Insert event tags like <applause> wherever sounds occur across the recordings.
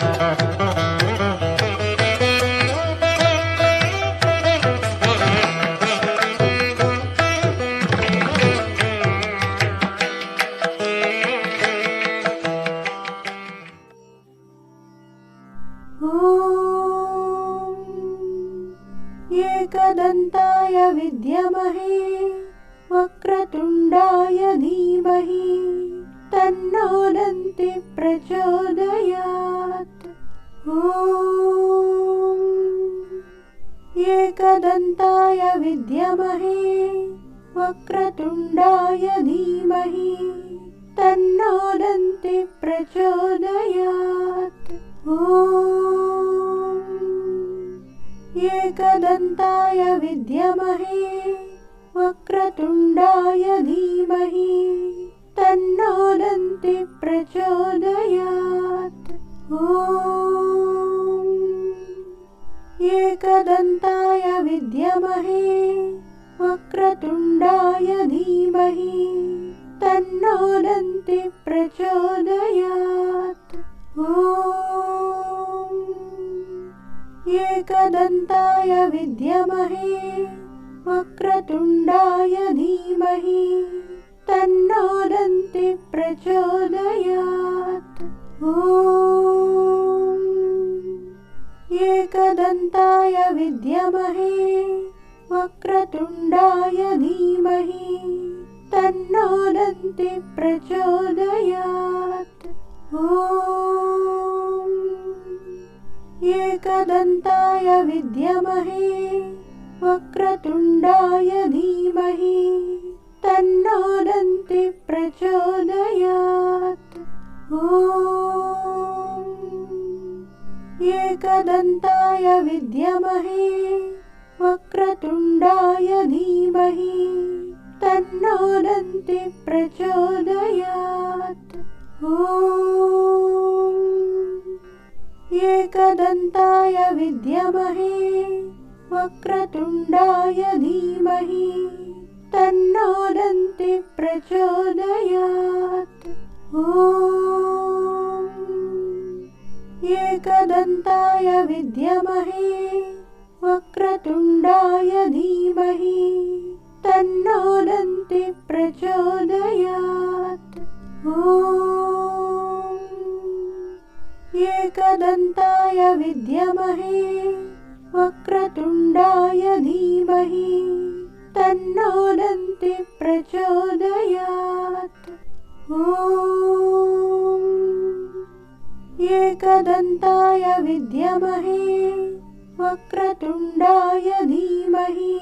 एकदन्ताय <laughs> एकदन्ताय विद्यमहे वक्रतुण्डाय धीमहि तन्नोदन्ति प्रचोदयात्। एकदन्ताय विद्यमहे वक्रतुण्डाय धीमहि तन्नोदन्ति प्रचोदयात् एकदन्ताय विद्यमहे वक्रतुण्डाय धीमहि तन्नोदन्ति प्रचोदयात्। एकदन्ताय विद्यमहे वक्रतुण्डाय धीमहि तन्नोदन्ति प्रचोदयात् एकदन्ताय विद्यमहे वक्रतुण्डाय धीमहि तन्नोदन्ति प्रचोदयात्। एकदन्ताय विद्यमहे वक्रतुण्डाय धीमहि तन्नोदन्ति प्रचोदयात् एकदन्ताय विद्यमहे वक्रतुण्डाय धीमहि तन्नोदन्ति प्रचोदयात्। एकदन्ताय विद्यमहे वक्रतुण्डाय धीमहि तन्नोदन्ति प्रचोदयात् एकदन्ताय विद्यमहे वक्रतुण्डाय धीमहि तन्नोदन्ति प्रचोदयात्। एकदन्ताय विद्यमहे वक्रतुण्डाय धीमहि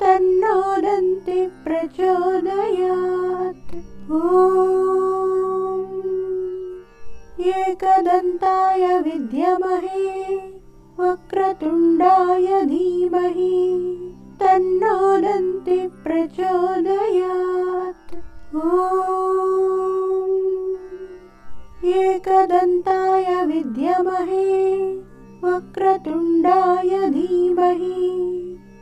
तन्नोदन्ति प्रचोदयात् एकदन्ताय विद्यमहे वक्रतुण्डाय धीमहि तन्नोदन्ति प्रचोदयात्। एकदन्ताय विद्यमहे वक्रतुण्डाय धीमहि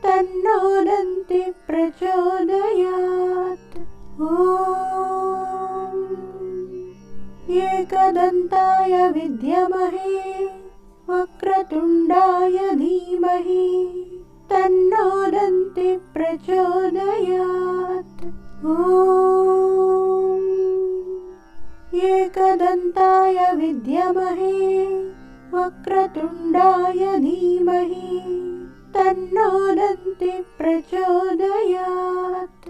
तन्नोदन्ति प्रचोदयात् एकदन्ताय विद्यमहे वक्रतुण्डाय धीमहि तन्नोदन्ति प्रचोदयात्। एकदन्ताय विद्यमहे वक्रतुण्डाय धीमहि तन्नोदन्ति प्रचोदयात्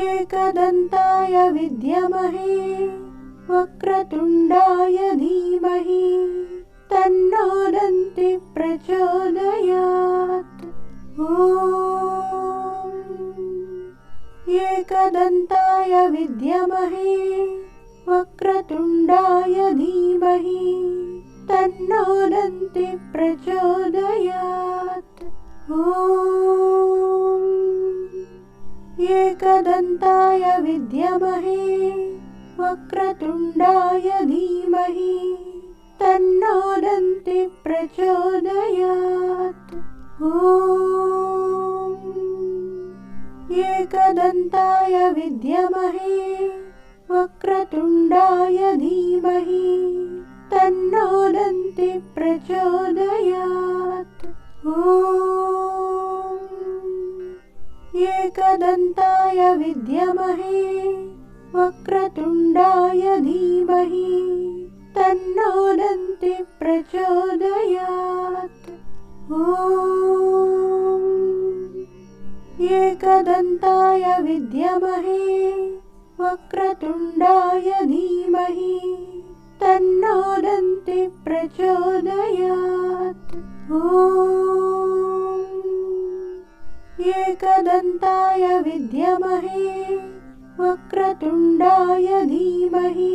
एकदन्ताय विद्यमहे वक्रतुण्डाय धीमहि तन्नोदन्ति प्रचोदयात्। एकदन्ताय विद्यमहे वक्रतुण्डाय धीमहि तन्नोदन्ति प्रचोदयात् एकदन्ताय विद्यमहे वक्रतुण्डाय धीमहि तन्नोदन्ति प्रचोदयात्। एकदन्ताय विद्यमहे वक्रतुण्डाय धीमहि तन्नो दन्ति प्रचोदयात्। ॐ एकदन्ताय विद्यमहे वक्रतुण्डाय धीमहि तन्नो दन्ति प्रचोदयात्। ॐ। एकदन्ताय विद्यमहे वक्रतुण्डाय धीमहि तन्नो दन्ति प्रचोदयात्। ॐ एकदन्ताय विद्यमहे वक्रतुण्डाय धीमहि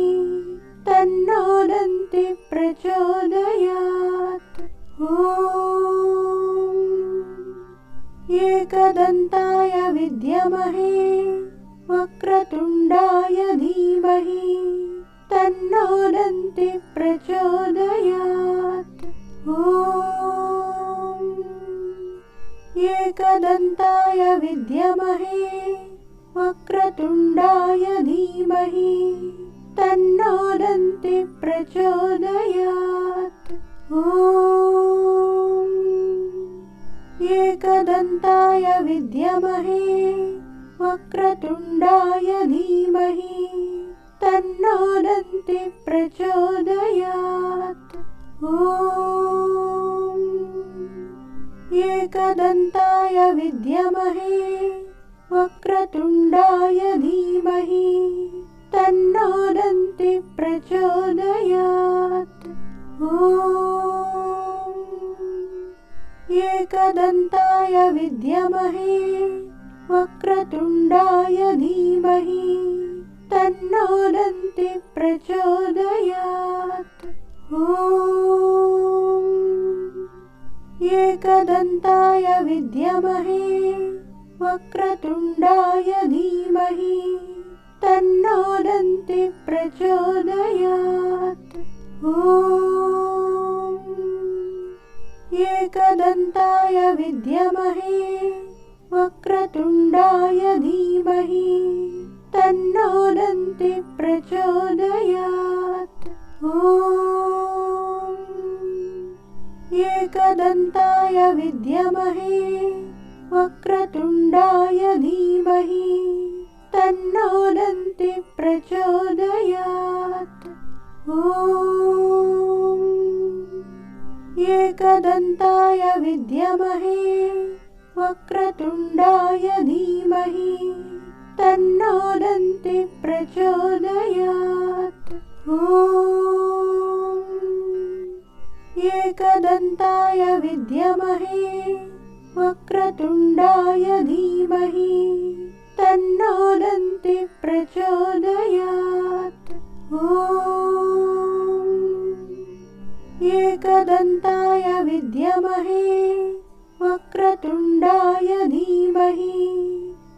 तन्नो दन्ति प्रचोदयात्। ॐ एकदन्ताय विद्यमहे वक्रतुण्डाय धीमहि तन्नो दन्ति प्रचोदयात् एकदन्ताय विद्यमहे वक्रतुण्डाय धीमहि तन्नो दन्ति प्रचोदयात्। ॐ। एकदन्ताय विद्यमहे वक्रतुण्डाय धीमहि तन्नो दन्ति प्रचोदयात्। ॐ एकदन्ताय विद्यमहे वक्रतुण्डाय धीमहि तन्नो दन्ति प्रचोदयात् एकदन्ताय विद्यमहे वक्रतुण्डाय धीमहि तन्नो दन्ति प्रचोदयात्। ॐ एकदन्ताय विद्यमहे वक्रतुण्डाय धीमहि तन्नो दन्ति प्रचोदयात्। ॐ एकदन्ताय विद्यमहे वक्रतुण्डाय धीमहि तन्नो दन्ति प्रचोदयात्। ॐ एकदन्ताय विद्यमहे वक्रतुण्डाय धीमहि तन्नो दन्ति प्रचोदयात्। ॐ एकदन्ताय विद्यमहे वक्रतुण्डाय धीमहि तन्नो दन्ति प्रचोदयात्। ॐ एकदन्ताय विद्यमहे वक्रतुण्डाय धीमहि तन्नो दन्ति प्रचोदयात्। ॐ। एकदन्ताय विद्यमहे वक्रतुण्डाय धीमहि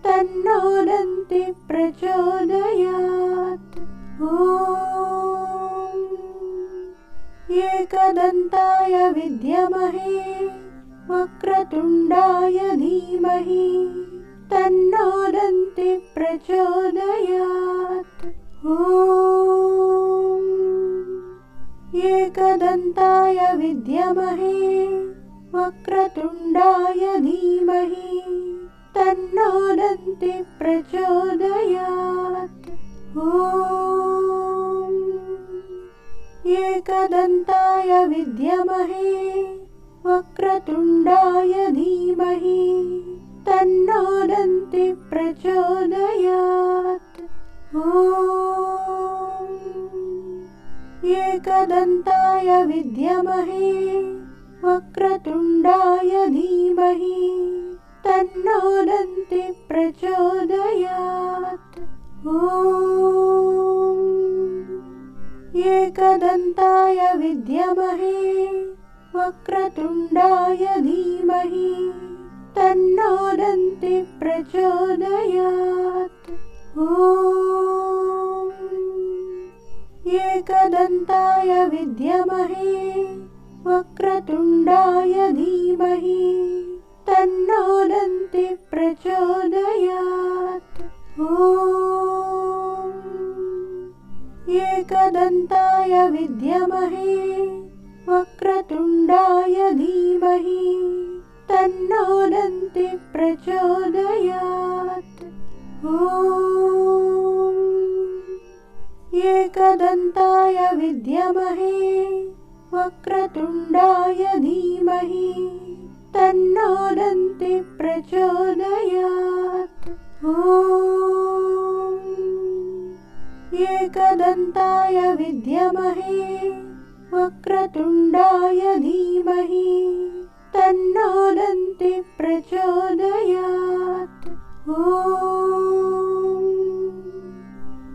तन्नो दन्ति प्रचोदयात्। ॐ एकदन्ताय विद्यमहे वक्रतुण्डाय धीमहि तन्नो दन्ति प्रचोदयात्। ॐ। एकदन्ताय विद्यमहे वक्रतुण्डाय धीमहि तन्नो दन्ति प्रचोदयात्। ॐ एकदन्ताय विद्यमहे वक्रतुण्डाय धीमहि तन्नो दन्ति प्रचोदयात्। ॐ एकदन्ताय विद्यमहे वक्रतुण्डाय धीमहि तन्नो दन्ति प्रचोदयात्। ॐ एकदन्ताय विद्यमहे वक्रतुण्डाय धीमहि तन्नो दन्ति प्रचोदयात्। ॐ एकदन्ताय विद्यमहे वक्रतुण्डाय धीमहि तन्नो दन्ति प्रचोदयात्। ॐ एकदन्ताय विद्यमहे वक्रतुण्डाय धीमहि तन्नो दन्ति प्रचोदयात्। ॐ एकदन्ताय विद्यमहे वक्रतुण्डाय धीमहि तन्नो दन्ति प्रचोदयात्। ॐ एकदन्ताय विद्यमहे वक्रतुण्डाय धीमहि तन्नो दन्ति प्रचोदयात्। ॐ।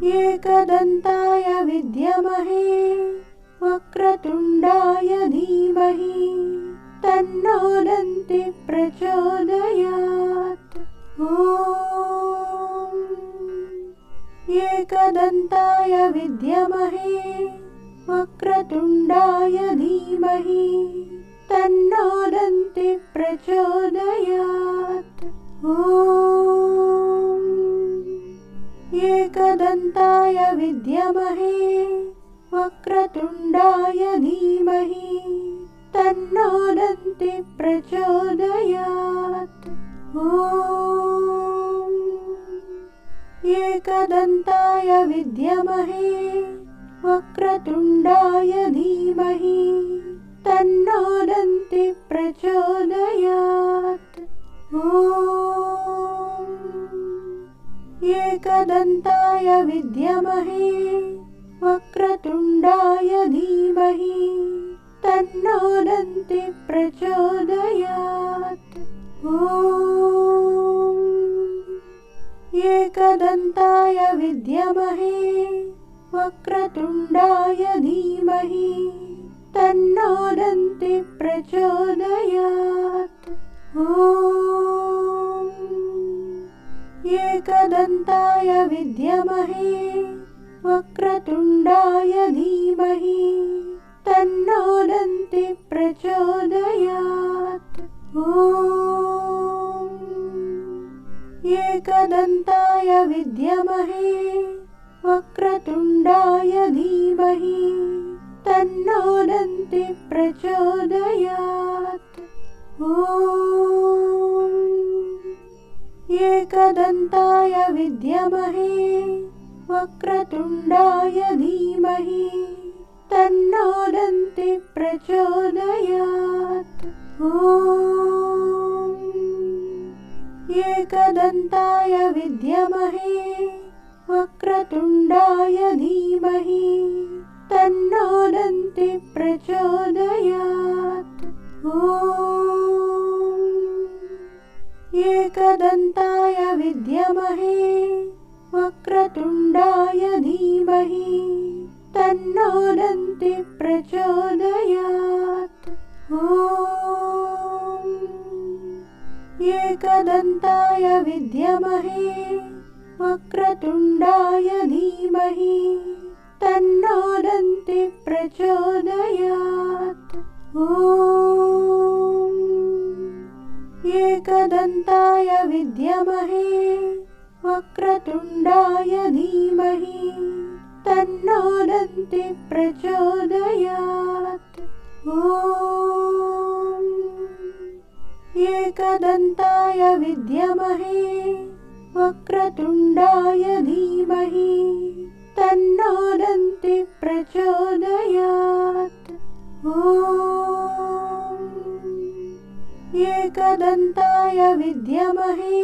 एकदन्ताय विद्यमहे वक्रतुण्डाय धीमहि तन्नो दन्ति प्रचोदयात्। ॐ एकदन्ताय विद्यमहे वक्रतुण्डाय धीमहि तन्नो दन्ति प्रचोदयात्। ॐ एकदन्ताय विद्यमहे वक्रतुण्डाय धीमहि तन्नो दन्ति प्रचोदयात्। ॐ एकदन्ताय विद्यमहे वक्रतुण्डाय धीमहि तन्नो दन्ति प्रचोदयात् एकदन्ताय विद्यमहे वक्रतुण्डाय धीमहि तन्नो दन्ति प्रचोदयात्। ॐ एकदन्ताय विद्यमहे वक्रतुण्डाय धीमहि तन्नो दन्ति प्रचोदयात्। ॐ एकदन्ताय विद्यमहे वक्रतुण्डाय धीमहि तन्नो दन्ति प्रचोदयात्। ॐ एकदन्ताय विद्यमहे वक्रतुण्डाय धीमहि तन्नो दन्ति प्रचोदयात्। ॐ एकदन्ताय विद्यमहे वक्रतुण्डाय धीमहि तन्नो दन्ति प्रचोदयात् विद्यमहे वक्रतुण्डाय धीमहि तन्नो दन्ति प्रचोदयात्। ॐ एकदन्ताय विद्यमहे वक्रतुण्डाय धीमहि तन्नो दन्ति प्रचोदयात्। ॐ एकदन्ताय विद्यमहे वक्रतुण्डाय धीमहि तन्नो दन्ति प्रचोदयात्। ॐ एकदन्ताय विद्यमहे वक्रतुण्डाय धीमहि तन्नो दन्ति प्रचोदयात्। ॐ एकदन्ताय विद्यमहे, वक्रतुण्डाय धीमहि तन्नो दन्ति प्रचोदयात्। ॐ एकदन्ताय विद्यमहे,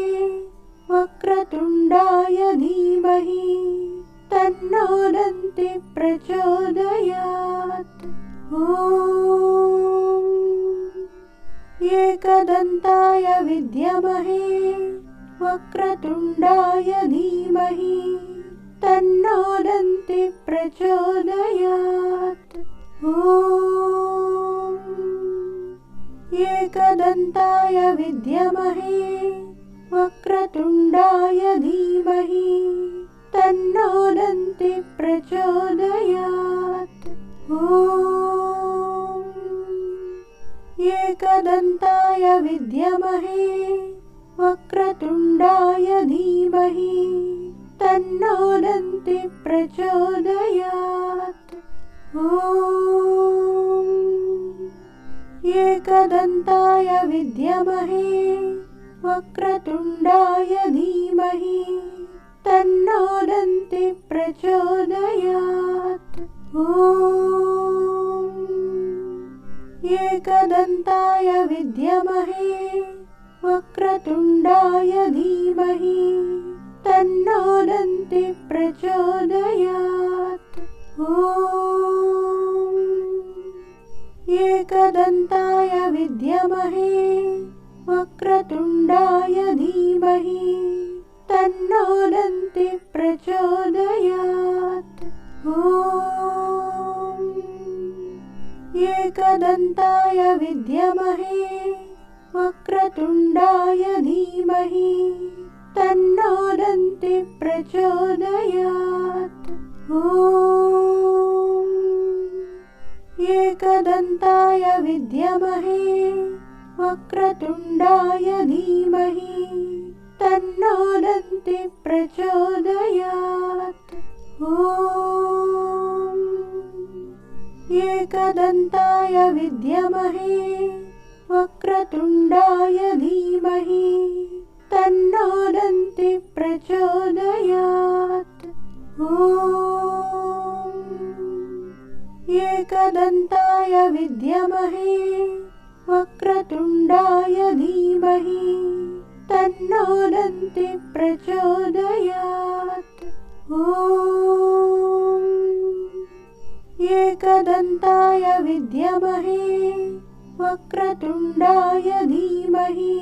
वक्रतुण्डाय धीमहि तन्नो दन्ति प्रचोदयात्। ॐ एकदन्ताय विद्यमहे वक्रतुण्डाय धीमहि तन्नो दन्ति प्रचोदयात्। ॐ। एकदन्ताय विद्यमहे वक्रतुण्डाय धीमहि तन्नो दन्ति प्रचोदयात्। ॐ एकदन्ताय विद्यमहे वक्रतुण्डाय धीमहि तन्नोदन्ति प्रचोदयात्। ॐ एकदन्ताय विद्यमहे वक्रतुण्डाय धीमहि तन्नोदन्ति प्रचोदयात्। ॐ एकदन्ताय विद्यमहे वक्रतुण्डाय धीमहि तन्नो दन्ति प्रचोदयात्। ॐ एकदन्ताय विद्यमहे वक्रतुण्डाय धीमहि तन्नो दन्ति प्रचोदयात्। ॐ एकदन्ताय विद्यमहे वक्रतुण्डाय धीमहि तन्नो दन्ति प्रचोदयात् ॐ एकदन्ताय विद्यमहे वक्रतुण्डाय धीमहि तन्नो दन्ति प्रचोदयात् ॐ एकदन्ताय विद्यमहे वक्रतुण्डाय धीमहि तन्नो दन्ति प्रचोदयात्। ॐ। एकदन्ताय विद्यमहे वक्रतुण्डाय धीमहि तन्नो दन्ति प्रचोदयात्। ॐ एकदन्ताय विद्यमहे वक्रतुण्डाय धीमहि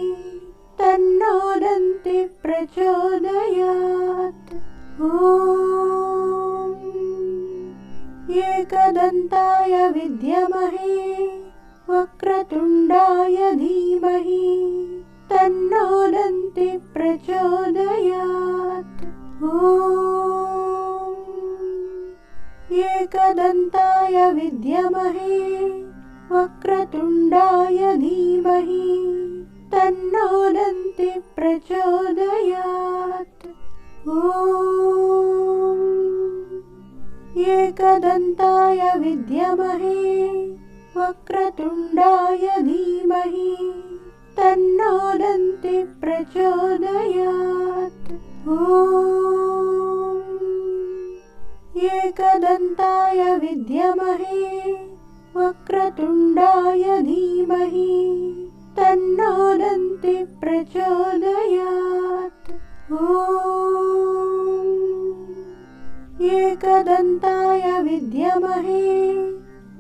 तन्नो दन्ति प्रचोदयात्। ॐ। एकदन्ताय विद्यमहे वक्रतुण्डाय धीमहि तन्नो दन्ति प्रचोदयात्। ॐ एकदन्ताय विद्यमहे वक्रतुण्डाय धीमहि तन्नो दन्ति प्रचोदयात्। ॐ एकदन्ताय विद्यमहे वक्रतुण्डाय धीमहि तन्नो दन्ति प्रचोदयात्। ॐ एकदन्ताय विद्यमहे वक्रतुण्डाय धीमहि तन्नो दन्ति प्रचोदयात्। ॐ। एकदन्ताय विद्यमहे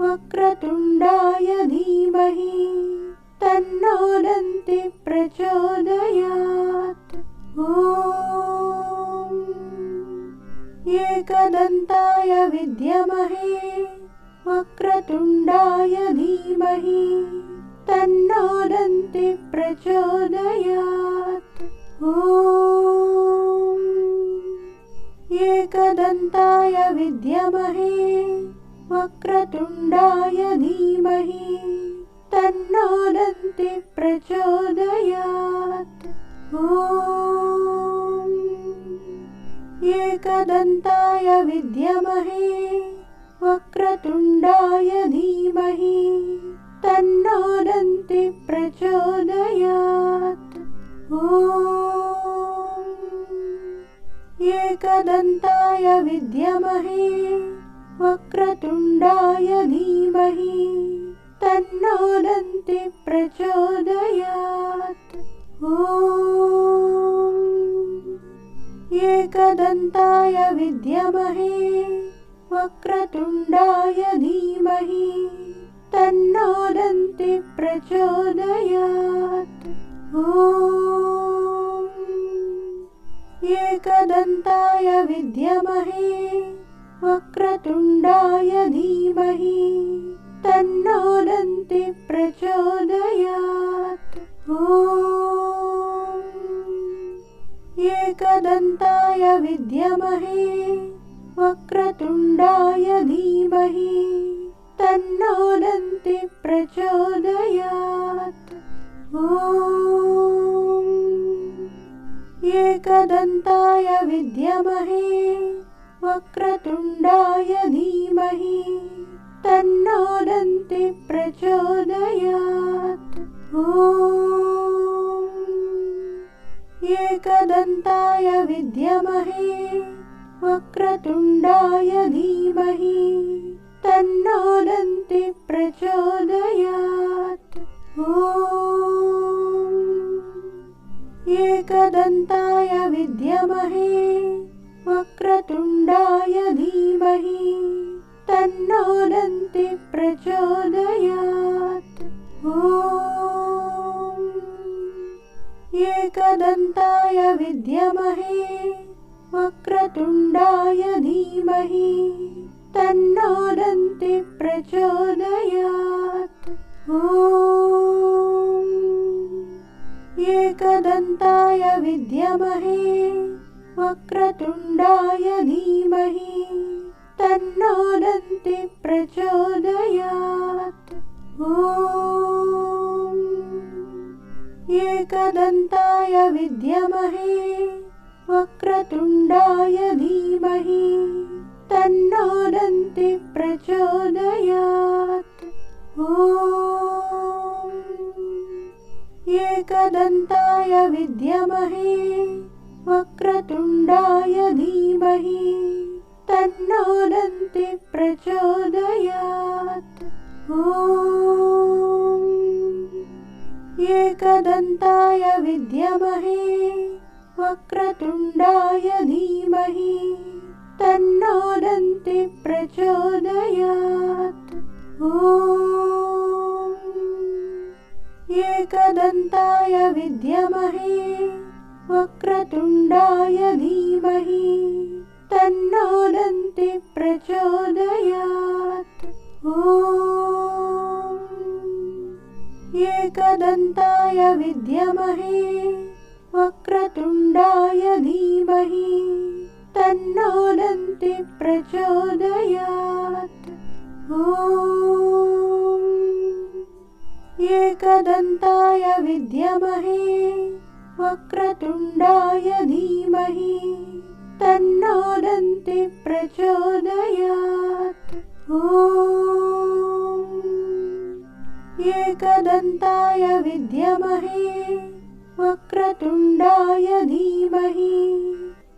वक्रतुण्डाय धीमहि तन्नो दन्ति प्रचोदयात् वक्रतुण्डाय धीमहि तन्नो दन्ति प्रचोदयात्। ॐ एकदन्ताय विद्यमहे वक्रतुण्डाय धीमहि तन्नो दन्ति प्रचोदयात्। ॐ एकदन्ताय विद्यमहे वक्रतुण्डाय धीमहि तन्नो दन्ति प्रचोदयात्। ॐ एकदन्ताय विद्यमहे वक्रतुण्डाय धीमहि तन्नो दन्ति प्रचोदयात् एकदन्ताय विद्यमहे वक्रतुण्डाय धीमहि तन्नो दन्ति प्रचोदयात्। ॐ एकदन्ताय विद्यमहे वक्रतुण्डाय धीमहि तन्नो दन्ति प्रचोदयात्। ॐ एकदन्ताय विद्यमहे वक्रतुण्डाय धीमहि तन्नोदन्ति प्रचोदयात्। ॐ एकदन्ताय विद्यमहे वक्रतुण्डाय धीमहि तन्नोदन्ति प्रचोदयात्। ॐ एकदन्ताय विद्यमहे वक्रतुण्डाय धीमहि तन्नो दन्ति प्रचोदयात्। ॐ एकदन्ताय विद्यमहे वक्रतुण्डाय धीमहि तन्नो दन्ति प्रचोदयात्। ॐ एकदन्ताय विद्यमहे वक्रतुण्डाय धीमहि तन्नो दन्ति प्रचोदयात्। ॐ एकदन्ताय विद्यमहे वक्रतुण्डाय धीमहि तन्नो दन्ति प्रचोदयात्। ॐ एकदन्ताय विद्यमहे वक्रतुण्डाय धीमहि तन्नो दन्ति प्रचोदयात्। ॐ एकदन्ताय विद्यमहे वक्रतुण्डाय धीमहि तन्नो दन्ति प्रचोदयात्। ॐ एकदन्ताय विद्यमहे वक्रतुण्डाय धीमहि तन्नो दन्ति प्रचोदयात्। ॐ एकदन्ताय विद्यमहे वक्रतुण्डाय धीमहि तन्नो दन्ति प्रचोदयात्। ॐ एकदन्ताय विद्यमहे वक्रतुण्डाय धीमहि तन्नो प्रचोदयात्। ॐ एकदन्ताय विद्यमहे वक्रतुण्डाय धीमहि तन्नो प्रचोदयात्। ॐ एकदन्ताय विद्यमहे वक्रतुण्डाय धीमहि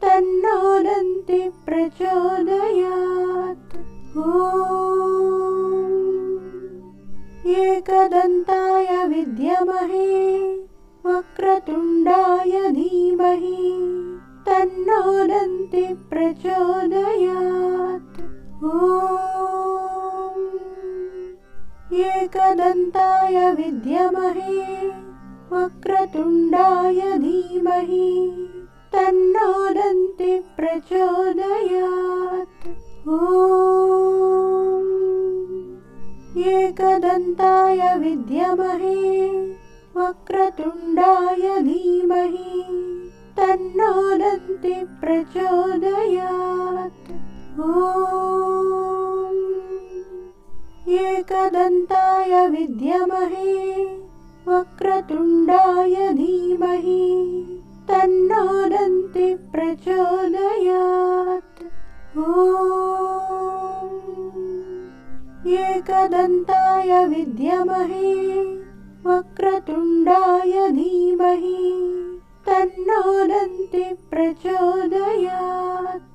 तन्नो दन्ति प्रचोदयात्। ॐ। एकदन्ताय विद्यमहे वक्रतुण्डाय धीमहि तन्नो दन्ति प्रचोदयात्। ॐ। एकदन्ताय विद्यमहे वक्रतुण्डाय धीमहि तन्नो दन्ति प्रचोदयात्। ॐ एकदन्ताय विद्यमहे वक्रतुण्डाय धीमहि तन्नो दन्ति प्रचोदयात्। ॐ एकदन्ताय विद्यमहे वक्रतुण्डाय धीमहि तन्नो दन्ति प्रचोदयात्। ॐ एकदन्ताय विद्यमहे वक्रतुण्डाय धीमहि तन्नो दन्ति प्रचोदयात्